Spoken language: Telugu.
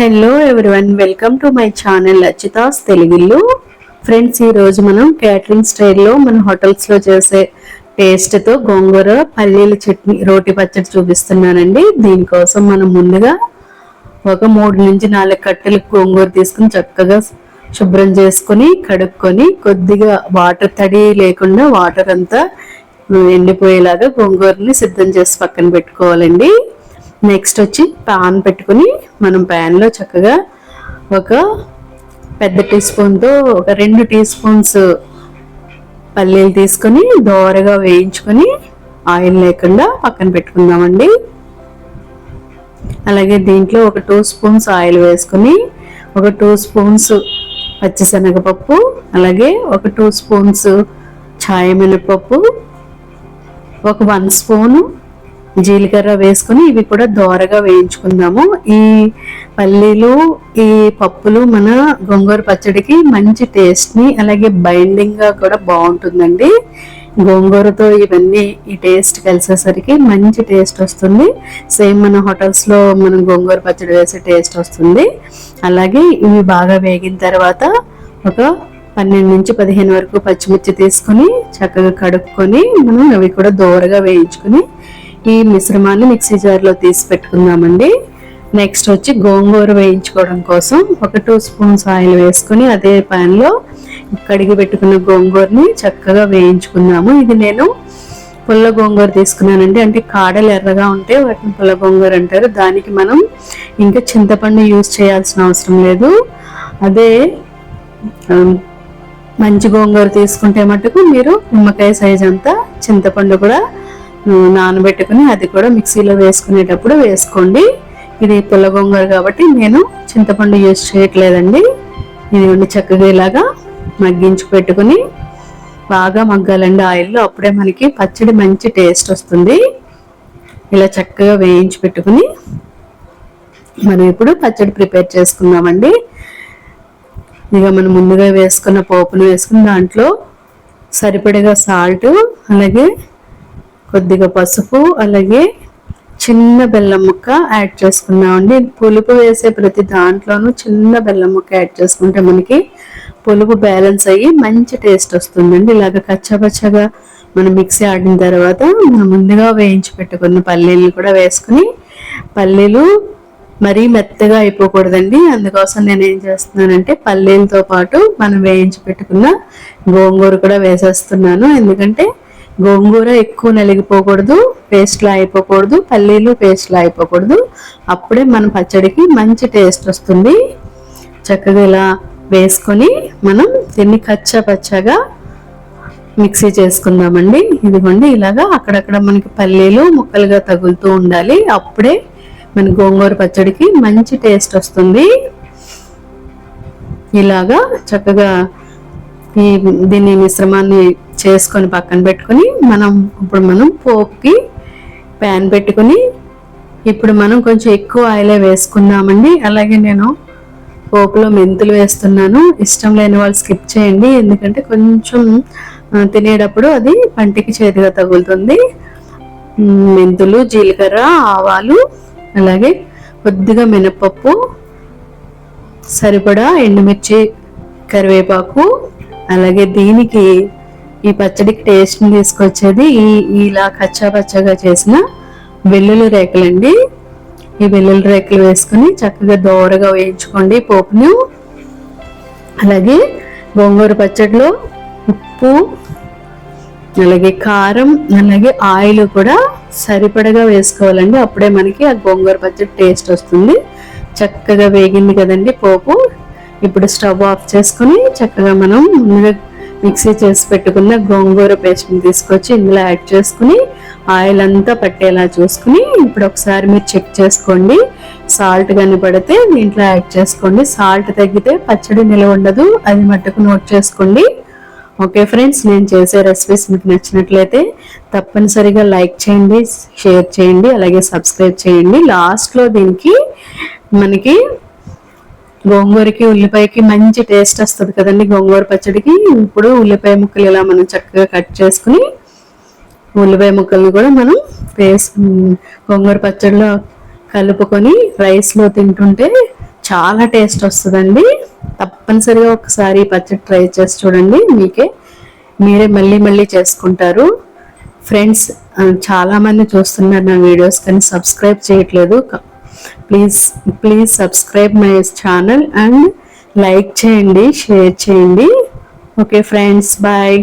Hello everyone welcome to my channel అచితాస్ తెలుగులు. ఫ్రెండ్స్ ఈరోజు మనం క్యాటరింగ్ స్టైల్లో మన హోటల్స్లో చేసే పేస్ట్తో గోంగూర పల్లీల చట్నీ రోటి పచ్చడి చూపిస్తున్నానండి. దీనికోసం మనం ముందుగా ఒక మూడు నుంచి నాలుగు కట్టెలు గోంగూర తీసుకుని చక్కగా శుభ్రం చేసుకొని కడుక్కొని కొద్దిగా వాటర్ తడి లేకుండా వాటర్ అంతా ఎండిపోయేలాగా గోంగూరని సిద్ధం చేసి పక్కన పెట్టుకోవాలండి. నెక్స్ట్ వచ్చి పాన్ పెట్టుకుని మనం ప్యాన్లో చక్కగా ఒక పెద్ద టీ స్పూన్తో ఒక రెండు టీ స్పూన్స్ పల్లీలు తీసుకొని దోరగా వేయించుకొని ఆయిల్ లేకుండా పక్కన పెట్టుకుందామండి. అలాగే దీంట్లో ఒక టూ స్పూన్స్ ఆయిల్ వేసుకొని ఒక టూ స్పూన్స్ పచ్చిశనగపప్పు అలాగే ఒక టూ స్పూన్స్ ఛాయ మినపప్పు ఒక వన్ స్పూను జీలకర్ర వేసుకొని ఇవి కూడా దోరగా వేయించుకుందాము. ఈ పల్లీలు ఈ పప్పులు మన గోంగూర పచ్చడికి మంచి టేస్ట్ని అలాగే బైండింగ్గా కూడా బాగుంటుందండి. గోంగూరతో ఇవన్నీ ఈ టేస్ట్ కలిసేసరికి మంచి టేస్ట్ వస్తుంది. సేమ్ మన హోటల్స్లో మనం గోంగూర పచ్చడి వేసే టేస్ట్ వస్తుంది. అలాగే ఇవి బాగా వేగిన తర్వాత ఒక పన్నెండు నుంచి పదిహేను వరకు పచ్చిమిర్చి తీసుకొని చక్కగా కడుక్కొని మనం అవి కూడా దోరగా వేయించుకొని ఈ మిశ్రమాన్ని మిక్సీ జార్లో తీసి పెట్టుకుందామండి. నెక్స్ట్ వచ్చి గోంగూర వేయించుకోవడం కోసం ఒక టూ స్పూన్స్ ఆయిల్ వేసుకొని అదే ప్యాన్లో కడిగి పెట్టుకున్న గోంగూరని చక్కగా వేయించుకుందాము. ఇది నేను పుల్ల గోంగూర తీసుకున్నానండి. అంటే కాడలు ఎర్రగా ఉంటే వాటిని పుల్ల గోంగూర అంటారు. దానికి మనం ఇంకా చింతపండు యూజ్ చేయాల్సిన అవసరం లేదు. అదే మంచి గోంగూర తీసుకుంటే మటుకు మీరు నిమ్మకాయ సైజ్ అంతా చింతపండు కూడా నానబెట్టుకుని అది కూడా మిక్సీలో వేసుకునేటప్పుడు వేసుకోండి. ఇది పుల్ల కాబట్టి నేను చింతపండు యూజ్ చేయట్లేదండి. ఇది చక్కగా ఇలాగా మగ్గించి పెట్టుకుని బాగా మగ్గాలండి ఆయిల్లో. అప్పుడే మనకి పచ్చడి మంచి టేస్ట్ వస్తుంది. ఇలా చక్కగా వేయించి పెట్టుకుని మనం ఇప్పుడు పచ్చడి ప్రిపేర్ చేసుకుందామండి. ఇక మనం ముందుగా వేసుకున్న పోపును వేసుకుని దాంట్లో సరిపడగా సాల్ట్ అలాగే కొద్దిగా పసుపు అలాగే చిన్న బెల్లం ముక్క యాడ్ చేసుకున్నామండి పులుపు వేసే ప్రతి దాంట్లోనూ చిన్న బెల్లం ముక్క యాడ్ చేసుకుంటే మనకి పులుపు బ్యాలెన్స్ అయ్యి మంచి టేస్ట్ వస్తుందండి. ఇలాగ కచ్చపచ్చగా మనం మిక్సీ ఆడిన తర్వాత మనం ముందుగా వేయించి పెట్టుకున్న పల్లీలు కూడా వేసుకుని పల్లీలు మరీ మెత్తగా అయిపోకూడదండి. అందుకోసం నేను ఏం చేస్తున్నానంటే పల్లీలతో పాటు మనం వేయించి పెట్టుకున్న గోంగూర కూడా వేసేస్తున్నాను. ఎందుకంటే గోంగూర ఎక్కువ నలిగిపోకూడదు పేస్ట్లా అయిపోకూడదు పల్లీలు పేస్ట్లా అయిపోకూడదు. అప్పుడే మన పచ్చడికి మంచి టేస్ట్ వస్తుంది. చక్కగా ఇలా వేసుకొని మనం దీన్ని కచ్చా పచ్చగా మిక్సీ చేసుకుందామండి. ఇదిగోండి ఇలాగా అక్కడక్కడ మనకి పల్లీలు ముక్కలుగా తగులుతూ ఉండాలి. అప్పుడే మన గోంగూర పచ్చడికి మంచి టేస్ట్ వస్తుంది. ఇలాగా చక్కగా ఈ దీన్ని మిశ్రమాన్ని చేసుకొని పక్కన పెట్టుకొని మనం ఇప్పుడు మనం పోపుకి ప్యాన్ పెట్టుకొని ఇప్పుడు మనం కొంచెం ఎక్కువ ఆయిలే వేసుకుందామండి. అలాగే నేను పోపులో మెంతులు వేస్తున్నాను. ఇష్టం లేని వాళ్ళు స్కిప్ చేయండి. ఎందుకంటే కొంచెం తినేటప్పుడు అది పంటికి చేతిగా తగులుతుంది. మెంతులు జీలకర్ర ఆవాలు అలాగే కొద్దిగా మినపప్పు సరిపడా ఎండుమిర్చి కరివేపాకు అలాగే దీనికి ఈ పచ్చడికి టేస్ట్ని తీసుకొచ్చేది ఈ ఇలా కచ్చా పచ్చగా చేసిన వెల్లుల్లి రేకులండి. ఈ వెల్లుల్లి రేకులు వేసుకుని చక్కగా దోరగా వేయించుకోండి పోపును. అలాగే గోంగూర పచ్చడిలో ఉప్పు అలాగే కారం అలాగే ఆయిల్ కూడా సరిపడగా వేసుకోవాలండి. అప్పుడే మనకి ఆ గోంగూర పచ్చడి టేస్ట్ వస్తుంది. చక్కగా వేగింది కదండి పోపు. ఇప్పుడు స్టవ్ ఆఫ్ చేసుకుని చక్కగా మనం ముందుగా మిక్సీ చేసి పెట్టుకున్న గోంగూర పేస్ట్ని తీసుకొచ్చి ఇందులో యాడ్ చేసుకుని ఆయిల్ అంతా పట్టేలా చూసుకుని ఇప్పుడు ఒకసారి మీరు చెక్ చేసుకోండి. సాల్ట్ కానీ పడితే దీంట్లో యాడ్ చేసుకోండి. సాల్ట్ తగ్గితే పచ్చడి నిలవ ఉండదు. అది మట్టుకు నోట్ చేసుకోండి. ఓకే ఫ్రెండ్స్ నేను చేసే రెసిపీస్ మీకు నచ్చినట్లయితే తప్పనిసరిగా లైక్ చేయండి షేర్ చేయండి అలాగే సబ్స్క్రైబ్ చేయండి. లాస్ట్లో దీనికి మనకి గోంగూరకి ఉల్లిపాయకి మంచి టేస్ట్ వస్తుంది కదండి గోంగూర పచ్చడికి. ఇప్పుడు ఉల్లిపాయ ముక్కలు ఇలా మనం చక్కగా కట్ చేసుకుని ఉల్లిపాయ ముక్కలను కూడా మనం వేసు గోంగూర పచ్చడిలో కలుపుకొని రైస్లో తింటుంటే చాలా టేస్ట్ వస్తుందండి. తప్పనిసరిగా ఒకసారి పచ్చడి ట్రై చేసి చూడండి. మీకే మీరే మళ్ళీ మళ్ళీ చేసుకుంటారు. ఫ్రెండ్స్ చాలామంది చూస్తున్నారు నా వీడియోస్ కానీ సబ్స్క్రైబ్ చేయట్లేదు. Please please subscribe my channel and like చేయండి షేర్ చేయండి. Okay friends bye